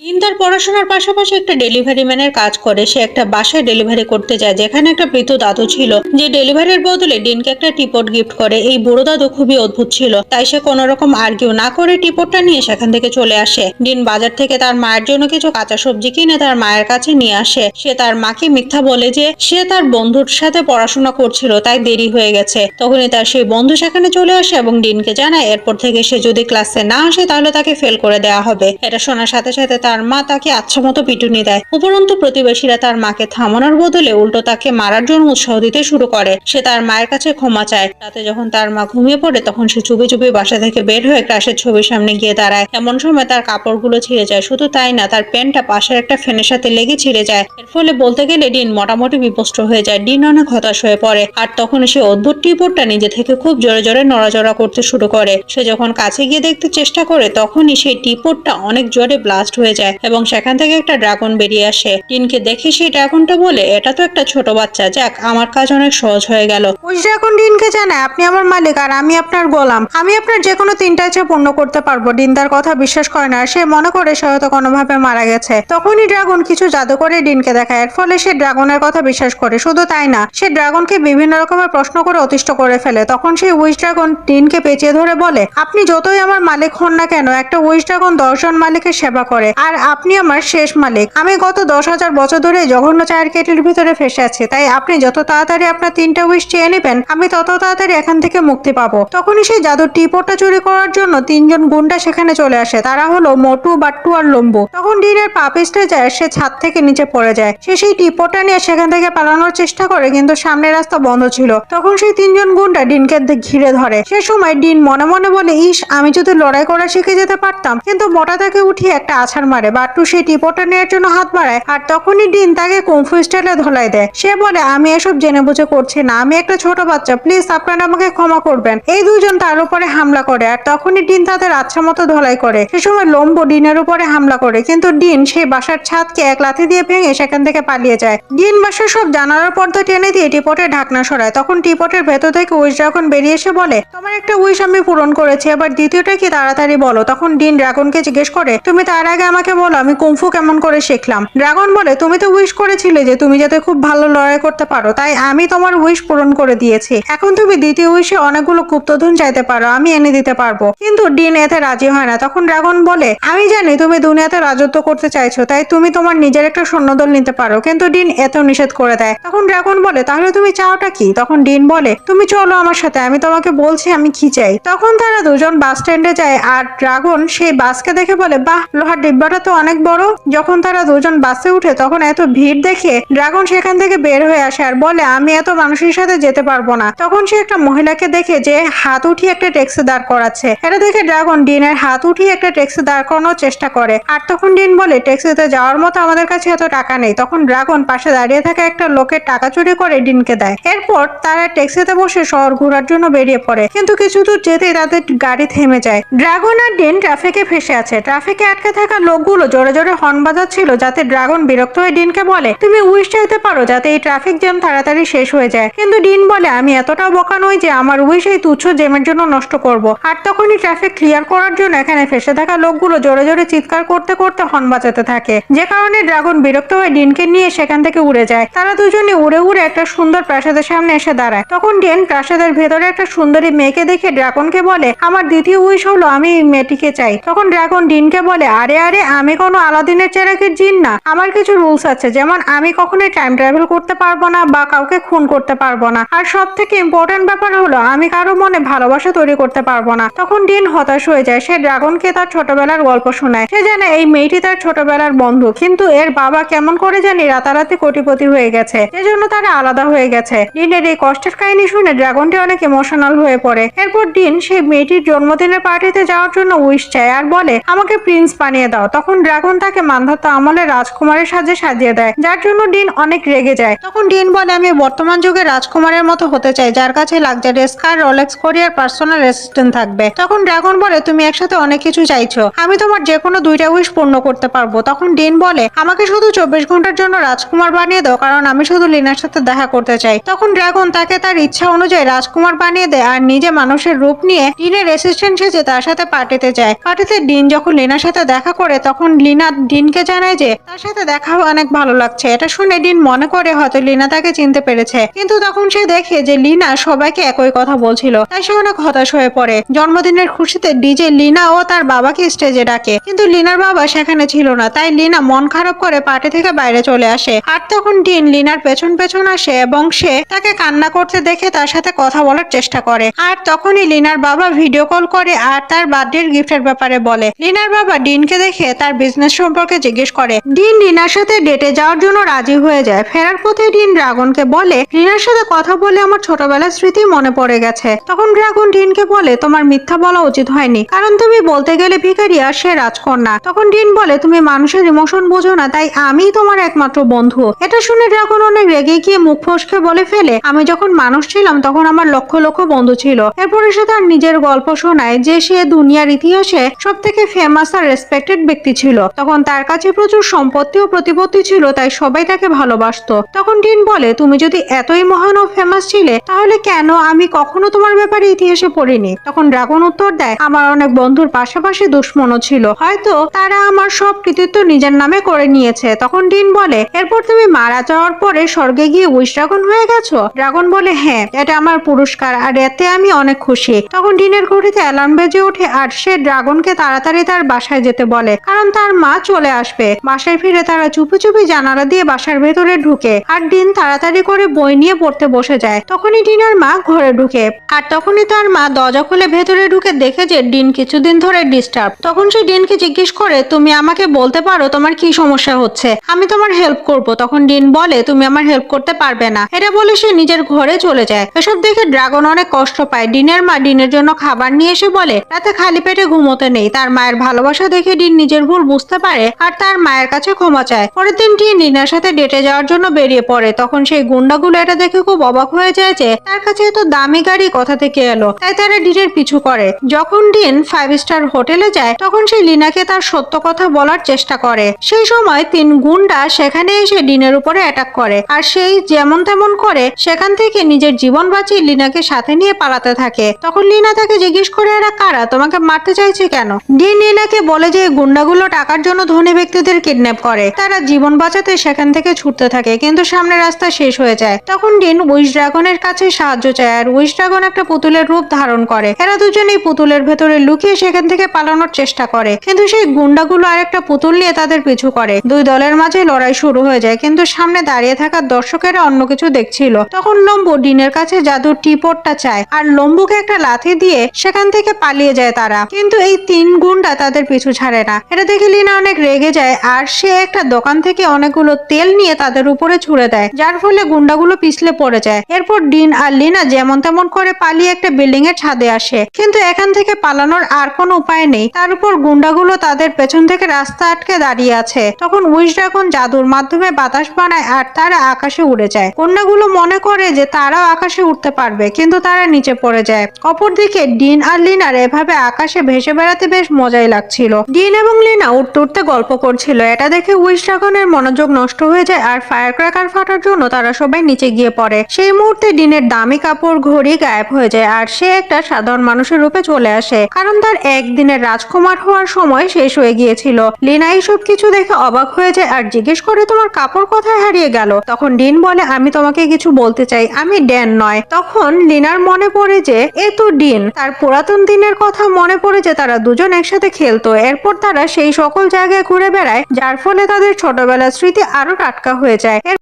দিন তার পড়াশোনার পাশাপাশি একটা ডেলিভারি ম্যানের কাজ করে। সে একটা বাসায় ডেলিভারি করতে যায়, যেখানে একটা বৃদ্ধ দাদু ছিল। যে ডেলিভারির বদলে ডিনকে একটা টিপট গিফট করে। এই বুড়ো দাদু খুবই অদ্ভুত ছিল। তাই সে কোনো রকম আর্গিউ না করে টিপটটা নিয়ে সেখান থেকে চলে আসে। ডিন বাজার থেকে তার মায়ের জন্য কিছু কাঁচা সবজি কিনে তার মায়ের কাছে নিয়ে আসে। সে তার মাকে মিথ্যা বলে যে সে তার বন্ধুর সাথে পড়াশোনা করছিল, তাই দেরি হয়ে গেছে। তখনই তার সেই বন্ধু সেখানে চলে আসে এবং ডিনকে জানায়, এরপর থেকে সে যদি ক্লাসে না আসে, তাহলে তাকে ফেল করে দেওয়া হবে। এটা শোনার সাথে সাথে তার মা তাকে আচ্ছা মতো পিটুনি দেয়। উপরন্তু প্রতিবেশীরা তার মাকে থামানোর বদলে উল্টো তাকে মারার জন্য উৎসাহ দিতে শুরু করে। সে তার মায়ের কাছে ক্ষমা চায়। রাতে যখন তার মা ঘুমিয়ে পড়ে, তখন সে চুপি চুপি বাসা থেকে বের হয়ে ক্লাসের ছবির সামনে গিয়ে দাঁড়ায়। এমন সময় তার কাপড়গুলো ছিঁড়ে যায়। শুধু তাই না, তার প্যান্টটা পাশের একটা ফ্যানের সাথে লেগে ছিঁড়ে যায়। এর ফলে বলতে গেলে ডিন মোটামুটি বিপষ্ট হয়ে যায়। ডিন অনেক হতাশ হয়ে পড়ে। আর তখন সে অদ্ভুত টিপটটা নিজে থেকে খুব জোরে জোরে নড়াচড়া করতে শুরু করে। সে যখন কাছে গিয়ে দেখতে চেষ্টা করে, তখনই সেই টিপটটা অনেক জোরে ব্লাস্ট হয়ে যায় এবং সেখান থেকে একটা ড্রাগন বেরিয়ে আসে। ডিনকে দেখে সেই ড্রাগনটা বলে, এটা তো একটা ছোট বাচ্চা, যাক, আমার কাজ অনেক সহজ হয়ে গেল। উইশ ড্রাগন ডিনকে জানায় আপনি আমার মালিক আর আমি আপনার গোলাম। আমি আপনার যে কোনো তিনটা ইচ্ছা পূর্ণ করতে পারব। ডিন তার কথা বিশ্বাস করে না সে মনে করে সে হয়তো কোনোভাবে মারা গেছে। তখনই ড্রাগন কিছু জাদু করে ডিনকে দেখায়। এর ফলে সে ড্রাগনের কথা বিশ্বাস করে। শুধু তাই না, সে ড্রাগনকে বিভিন্ন রকমের প্রশ্ন করে অতিষ্ঠ করে ফেলে। তখন সেই উইশ ড্রাগন ডিনকে পেঁচিয়ে ধরে বলে, আপনি যতই আমার মালিক হন না কেন, একটা উইশ ড্রাগন দশজন মালিকের সেবা করে। আর আপনি আমার শেষ মালিক। আমি গত দশ হাজার বছর ধরে জঘন্য চায়ের কেটলির ভিতরে ফেসে আছি। তাই আপনি যত তাড়াতাড়ি আপনার তিনটা উইশ চেয়ে নেবেন, আমি তত তাড়াতাড়ি এখান থেকে মুক্তি পাবো। তখনই সেই জাদুর টিপটটা চুরি করার জন্য তিনজন গুন্ডা সেখানে চলে আসে। তারা হলো মোটু বাট্টু আর লম্বু। তখন ডিনের পা পিছলে যায়, সে ছাদ থেকে নিচে পড়ে যায়। সে সেই টিপটটা নিয়ে সেখান থেকে পালানোর চেষ্টা করে, কিন্তু সামনের রাস্তা বন্ধ ছিল। তখন সেই তিনজন গুন্ডা ডিনকে ঘিরে ধরে। সে সময় ডিন মনে মনে বলে, ইস, আমি যদি লড়াই করা শিখে যেতে পারতাম, কিন্তু মোটা তাকে উঠিয়ে একটা আছাড় মারে বাট্টু সেই টিপটটা নেওয়ার জন্য হাত বাড়ায়, আর তখনই ডিন তাকে কুমফু স্টাইলে ধলাই দেয়। সে বলে, আমি এসব জেনে বুঝে করছি না, আমি একটা ছোট বাচ্চা, প্লিজ আপনারা আমাকে ক্ষমা করবেন। এই দুজন তার উপরে হামলা করে, আর তখনই ডিন তাদের আচ্ছা মতো ধলাই করে। সে সময় লম্বো ডিনের উপরে হামলা করে, কিন্তু ডিন সেই বাসার ছাদকে এক লাথি দিয়ে ভেঙে সেখান থেকে পালিয়ে যায়। ডিন বাসার সব জানালার পর্দা টেনে দিয়ে টিপটের ঢাকনা সরায়, তখন টিপটের ভেতর থেকে উইশ ড্রাগন বেরিয়ে এসে বলে, তোমার একটা উইশ আমি পূরণ করেছি, এবার দ্বিতীয়টা কি তাড়াতাড়ি বলো? তখন ডিন ড্রাগনকে জিজ্ঞেস করে, তুমি তার আগে আমাকে বলো, আমি কুমফু কেমন করে শিখলাম? ড্রাগন বলে, তুমি তো উইশ করেছিলে যে তুমি যাতে খুব ভালো লড়াই করতে পারো, তাই আমি তোমার উইশ পূরণ করে দিয়েছি। এখন তুমি দ্বিতীয় উইশে অনেকগুলো গুপ্তধন চাইতে পারো, আমি এনে দিতে পারব। কিন্তু ডিন এতে রাজি হয় না। তখন ড্রাগন বলে, আমি জানি তুমি দুনিয়াতে রাজত্ব করতে চাইছো, তাই তুমি তোমার নিজের একটা সৈন্যদল নিতে পারো, কিন্তু ডিন এত নিষেধ করে দেয়। তখন ড্রাগন বলে, তাহলে তুমি চাওটা কি? তখন ডিন বলে, তুমি চলো আমার সাথে, আমি তোমাকে বলছি আমি কি চাই। তখন তারা দুজন বাস স্ট্যান্ডে যায়, আর ড্রাগন সেই বাসকে দেখে বলে, বাহ, লোহার ডিব্বাটা তো অনেক বড়, যখন তারা দুজন বাসে উঠে তখন এত ভিড় দেখে ড্রাগন সেখান থেকে বের হয়ে আসে আর বলে, আমি এত মানুষের সাথে যেতে পারব না। তখন সে একটা মহিলাকে দেখে যে হাত উঠিয়ে একটা ট্যাক্সি দাঁড় করাচ্ছে। এটা দেখে ড্রাগন ডিনের হাত উঠিয়ে একটা ট্যাক্সি দাঁড় করানোর চেষ্টা করে। আর তখন ডিন বলে, ট্যাক্সিতে যাওয়ার মতো আমাদের কাছে এত টাকা নেই। তখন ড্রাগন পাশে দাঁড়িয়ে থাকা একটা লোকের টাকা চুরি করে ডিনকে দেয়। এরপর তারা ট্যাক্সিতে বসে শহর ঘোরার জন্য বেরিয়ে পড়ে। কিন্তু কিছু দূর যেতেই তাদের গাড়ি থেমে যায়। ড্রাগন আর ডিন ট্রাফিকে ফেসে আছে। ট্রাফিকে আটকে থাকা লোকগুলো জোরে জোরে হর্ন বাজাচ্ছিল যাতে ড্রাগন বিরক্ত হয়ে ডিনকে বলে, তুমি উইশ চাইতে পারো যাতে এই ট্রাফিক জ্যাম তাড়াতাড়ি শেষ হয়ে যায়। কিন্তু ডিন বলে, আমি এতটাও বোকা নই যে আমার উইশ এই তুচ্ছ জ্যামের জন্য নষ্ট করব। আর তখনই ট্রাফিক ক্লিয়ার করার জন্য এখানে ফেসে থাকা লোকগুলো জোরে জোরে চিৎকার করতে করতে হর্ন বাজাতে থাকে। যে কারণে ড্রাগন বিরক্ত হয়ে ডিনকে নিয়ে সেখান থেকে উড়ে যায়। তারা দুজনে উড়ে উড়ে একটা সুন্দর প্রাসাদের সামনে এসে দাঁড়ায়। তখন ডেন প্রাসাদের ভেতরে একটা সুন্দরী মেয়েকে দেখে ড্রাগনকে বলে, আমার দ্বিতীয় উইশ হলো আমি মেয়েটিকে চাই। তখন ড্রাগন ডিনকে বলে, আরে আরে আমি কোনো আলাদিনের চেরাকের জিন না? আমার কিছু রুলস আছে, যেমন আমি কখনোই টাইম ট্রাভেল করতে পারব না বা কাউকে খুন করতে পারব না। আর সব থেকে ইম্পর্টেন্ট ব্যাপার হলো, আমি কারও মনে ভালোবাসা তৈরি করতে পারব না। তখন ডিন হতাশ হয়ে যায়। সে ড্রাগনকে তার ছোটবেলার গল্প শোনায়। সে জানে এই মেয়েটি তার ছোটবেলার বন্ধু, কিন্তু এর বাবা কেমন করে জানি রাতারাতি কোটিপতি হয়ে গেছে। সেজন্য তারা আলাদা হয়ে গেছে। ডিনের এই কষ্টের কাহিনী শুনে ড্রাগনটি অনেক ইমোশনাল হয়ে পড়ে। এরপর ডিন সেই মেয়েটির জন্মদিনের পার্টিতে যাওয়ার জন্য উইশ চায় আর বলে, আমাকে প্রিন্স বানিয়ে দাও। তখন ড্রাগন তাকে মান্ধাত্ত আমলে রাজকুমারের সাজে সাজিয়ে দেয়, যার জন্য ডিন অনেক রেগে যায়। তখন ডিন বলে, আমি বর্তমান যুগে রাজকুমারের মতো হতে চাই, যার কাছে luxurious car, Rolex courier personal assistant থাকবে। তখন ড্রাগন বলে, তুমি একসাথে অনেক কিছু চাইছো, আমি তোমার যে কোনো দুইটা উইশ পূর্ণ করতে পারব। তখন ডিন বলে, আমাকে শুধু চব্বিশ ঘণ্টার জন্য রাজকুমার বানিয়ে দাও, কারণ আমি শুধু লিনার সাথে দেখা করতে চাই। তখন ড্রাগন তাকে তার ইচ্ছা অনুযায়ী রাজকুমার বানিয়ে দেয় আর নিজে মানুষের রূপ নিয়ে ডিনের অ্যাসিস্ট্যান্ট সেজে তার সাথে পার্টিতে যায়। পার্টিতে ডিন যখন লিনার সাথে দেখা করে তখন লিনা ডিনকে জানায় যে তার সাথে দেখা অনেক ভালো লাগছে। এটা শুনে ডিন মনে করে হয়তো লিনা তাকে চিনতে পেরেছে। কিন্তু তখন সে দেখে যে লিনা সবাইকে একই কথা বলছিল। তাই সে অনেক হতাশ হয়ে পড়ে। জন্মদিনের খুশিতে ডিজে লিনা ও তার বাবাকে স্টেজে ডাকে। কিন্তু লিনার বাবা সেখানে ছিল না। তাই লিনা মন খারাপ করে পার্টি থেকে বাইরে চলে আসে। আর তখন ডিন লিনার পেছন পেছন আসে এবং সে তাকে কান্না করতে দেখে তার সাথে কথা বলার চেষ্টা করে। আর তখনই লিনার বাবা ভিডিও কল করে আর তার বার্থডের গিফটের ব্যাপারে বলে। লিনার বাবা ডিনকে দেখে তার বিজনেস সম্পর্কে জিজ্ঞেস করে। ডিন লিনার সাথে ডেটে যাওয়ার জন্য রাজি হয়ে যায়। ফেরার পথে ডিন ড্রাগনকে বলে লিনার সাথে কথা বলে আমার ছোটবেলার স্মৃতি মনে পড়ে গেছে। তখন ড্রাগন ডিনকে বলে, তোমার মিথ্যা বলা উচিত হয়নি। কারণ তুমি বলতে গেলে আর সে রাজকন্যা। তখন ডিন বলে, তুমি মানুষের ইমোশন বোঝো না, তাই আমি তোমার একমাত্র বন্ধু। এটা শুনে ড্রাগন অনেক রেগে গিয়ে মুখ ফসকে বলে ফেলে, আমি যখন মানুষ ছিলাম, তখন আমার লক্ষ লক্ষ বন্ধু ছিল। এরপরে সে তার নিজের গল্প শোনায় যে সে দুনিয়ার ইতিহাসে সব থেকে ফেমাস আর রেসপেক্টেড ব্যক্তি ছিল। তখন তার কাছে প্রচুর সম্পত্তি ও প্রতিপত্তি ছিল, তাই সবাই তাকে ভালোবাসতো। তখন ডিন বলে, তুমি যদি এতই মহান ও ফেমাস ছিলে, তাহলে কেন আমি কখনো তোমার ব্যাপারে ইতিহাসে পড়িনি? তখন ড্রাগন উত্তর দেয়, আমার অনেক বন্ধুর পাশাপাশি দুশ্মনও ছিল। হয়তো তারা আমার সব কৃতিত্ব নিজের নামে করে নিয়েছে। তখন ডিন বলে, এরপর তুমি মারা যাওয়ার পরে স্বর্গে গিয়ে উইশ ড্রাগন হয়ে গেছো? ড্রাগন বলে হ্যাঁ এটা আমার পুরস্কার, আর এতে আমি অনেক খুশি। তখন ডিনের ঘড়িতে অ্যালার্ম বেজে ওঠে, আর সে ড্রাগনকে তাড়াতাড়ি তার বাসায় যেতে বলে কারণ তার মা চলে আসবে। বাসায় ফিরে তারা চুপি চুপি জানালা দিয়ে বাসার ভেতরে ঢুকে আর ডিন তাড়াতাড়ি করে বই নিয়ে পড়তে বসে যায়। তখনই ডিনের মা ঘরে ঢুকে আর তখনই তার মা দরজা খুলে ভেতরে ঢুকে দেখে যে ডিন কিছুদিন ধরে ডিস্টার্ব তখন সে ডিনকে জিজ্ঞেস করে, তুমি আমাকে বলতে পারো তোমার কি সমস্যা হচ্ছে? আমি তোমার হেল্প করব। তখন ডিন বলে, তুমি আমার হেল্প করতে পারবে না। এটা বলে সে নিজের ঘরে চলে যায়। এসব দেখে ড্রাগন অনেক কষ্ট পায়। ডিনের মা ডিনের জন্য খাবার নিয়ে এসে বলে, রাতে খালি পেটে ঘুমোতে নেই। তার মায়ের ভালোবাসা দেখে ডিন নিজের ভুল বুঝতে পারে আর তার মায়ের কাছে ক্ষমা চায়। পরের দিন ডিন ডিনের সাথে ডেটে যাওয়ার জন্য বেরিয়ে পড়ে। তখন সেই গুন্ডাগুলো এটা দেখে খুব অবাক হয়ে যায় যে তার কাছে এত দামি গাড়ি কোথা থেকে এলো। তাই তারা ডিনের পিছু করে। যখন ডিন ফাইভ স্টার হোটেলে যায়, তখন সে লিনাকে তার সত্য কথা বলার চেষ্টা করে। সেই সময় তিন গুন্ডা সেখানে এসে ডিনের উপরে অ্যাটাক করে। আর সেই যেমন তেমন করে সেখান থেকে নিজের জীবন বাঁচিয়ে লিনাকে সাথে নিয়ে পালাতে থাকে। তখন লিনা তাকে জিজ্ঞেস করে, এরা কারা? তোমাকে মারতে চাইছে কেন? ডিন লিনাকে বলে যে এই গুন্ডাগুলো টাকার জন্য ধনী ব্যক্তিদের কিডন্যাপ করে। তারা জীবন বাঁচাতে সেখান থেকে ছুটতে থাকে, কিন্তু সামনে রাস্তা শেষ হয়ে যায়। তখন ডিন উইশ ড্রাগনের কাছে সাহায্য চায় আর উইশ ড্রাগন একটা পুতুলের রূপ ধারণ করে। এরা দুজনেই পুতুলের ভেতরে লুকিয়ে সেখান থেকে পালানোর চেষ্টা করে, কিন্তু সেই গুন্ডাগুলো আরেকটা পুতুল নিয়ে তাদের পিছু করে। দুই দলের মাঝে লড়াই শুরু হয়ে যায়, কিন্তু সামনে দাঁড়িয়ে থাকা দর্শকেরা অন্য কিছু দেখছিল। তখন লম্বু ডিনের কাছে জাদুর টিপটটা চায় আর লম্বুকে একটা লাথি দিয়ে সেখান থেকে পালিয়ে যায় তারা। কিন্তু এই তিন গুন্ডা তাদের পিছু ছাড়ে না। এটা দেখে লিনা অনেক রেগে যায় আর সে একটা দোকান থেকে অনেকগুলো তেল নিয়ে তাদের উপরে ছুড়ে দেয়, যার ফলে গুন্ডাগুলো পিছলে পড়ে যায়। এরপর ডিন আর লিনা যেমন তেমন করে পালিয়ে একটা বিল্ডিং এর ছাদে আসে, কিন্তু এখান থেকে পালানোর আর কোনো উপায় নেই। তার উপর গুন্ডাগুলো তাদের পেছন থেকে রাস্তা আটকে দাঁড়িয়ে আছে। তখন উইশ ড্রাগন জাদুর মাধ্যমে বাতাস বানায় আর তারা আকাশে উড়ে যায়। কন্যাগুলো মনে করে যে তারাও আকাশে উঠতে পারবে, কিন্তু তারা নিচে পড়ে যায়। অপরদিকে ডিন আর লিনার এভাবে আকাশে ভেসে বেড়াতে বেশ মজাই লাগছিল। ডিন এবং লিনা উঠতে উঠতে গল্প করছিল। এটা দেখে উইশ ড্রাগনের মনোযোগ নষ্ট হয়ে যায় আর ফায়ার ক্র্যাকার ফাটার জন্য তারা সবাই নিচে গিয়ে পড়ে। সেই মুহূর্তে ডিনের দামি কাপড় ঘড়ি গায়েব হয়ে যায় আর সে একটা সাধারণ মানুষের রূপে চলে আসে। কারণ তার একদিনের রাজকুমার হওয়ার সময় শেষ হয়ে গিয়েছিল। লিনা এইসব কিছু দেখে অবাক হয়ে যায় আর জিজ্ঞেস করে, তোমার কাপড় কোথায় হারিয়ে গেল? তখন ডিন বলে, আমি তোমাকে কিছু বলতে চাই। আমি ড্যান নয়। তখন লিনার মনে পড়ে যে, এ তো ডিন। তার পুরাতন দিনের কথা মনে পড়ে যে, তারা দুজন একসাথে খেলতো। এরপর তারা সেই সকল জায়গায় ঘুরে বেড়ায় যার ফলে তাদের ছোটবেলার স্মৃতি আরও টাটকা হয়ে যায়।